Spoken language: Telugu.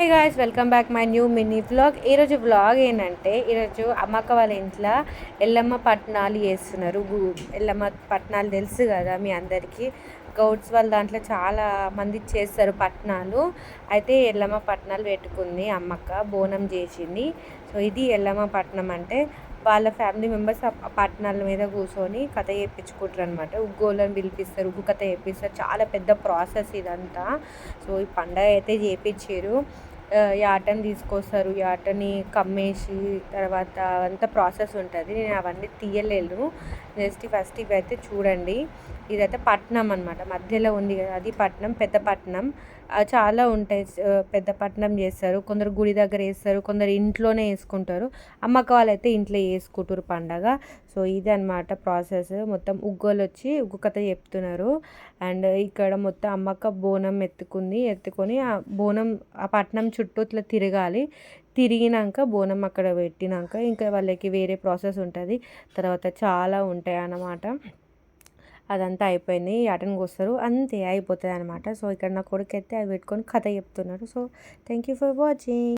Hey guys welcome back my new mini vlog ఈరోజు వ్లాగ్ ఏంటంటే ఈరోజు అమ్మక్క వాళ్ళ ఇంట్లో ఎల్లమ్మ పట్నాలు చేస్తున్నారు. ఎల్లమ్మ పట్నాలు తెలుసు కదా మీ అందరికీ. గౌడ్స్ వాళ్ళ దాంట్లో చాలా మంది చేస్తారు పట్నాలు. అయితే ఎల్లమ్మ పట్నాలు పెట్టుకుంది అమ్మక్క బోనం చేసింది. సో ఇది ఎల్లమ్మ పట్నం అంటే వాళ్ళ ఫ్యామిలీ మెంబర్స్ పట్టణాల పట్నాల మీద కూర్చొని కథ చేయించుకుంటారు అనమాట ఉగ్గోళ్ళని పిలిపిస్తారు ఉగ్గు కథ చేపిస్తారు చాలా పెద్ద ప్రాసెస్ ఇదంతా. సో ఈ పండగ అయితే ఈ ఆటను తీసుకొస్తారు ఈ ఆటని కమ్మేసి తర్వాత అంతా ప్రాసెస్ ఉంటుంది. నేను అవన్నీ తీయలేను. జస్ట్ ఫస్ట్ ఇవి అయితే చూడండి. ఇదైతే పట్నం అనమాట మధ్యలో ఉంది కదా అది పట్నం పెద్ద పట్నం. చాలా ఉంటాయి. పెద్దపట్నం పెద్ద పట్నం చేస్తారు. కొందరు గుడి దగ్గర వేస్తారు కొందరు ఇంట్లోనే వేసుకుంటారు. అమ్మక వాళ్ళైతే ఇంట్లో వేసుకుంటారు పండగ. సో ఇది అనమాట ప్రాసెస్. మొత్తం ఉగ్గోలు వచ్చి ఉగ్గు కథ చెప్తున్నారు. అండ్ ఇక్కడ మొత్తం అమ్మక్క బోనం ఎత్తుకుంది ఎత్తుకొని ఆ బోనం ఆ పట్నం చుట్టూ ఇట్లా తిరగాలి. తిరిగినాక బోనం అక్కడ పెట్టినాక ఇంకా వాళ్ళకి వేరే ప్రాసెస్ ఉంటుంది. తర్వాత చాలా ఉంటాయి అన్నమాట అదంతా అయిపోయింది. యాటను కోస్తారు. అంతే అయిపోతుంది అనమాట సో ఇక్కడ నా కొడుకు అయితే అవి పెట్టుకొని కథ చెప్తున్నారు so thank you for watching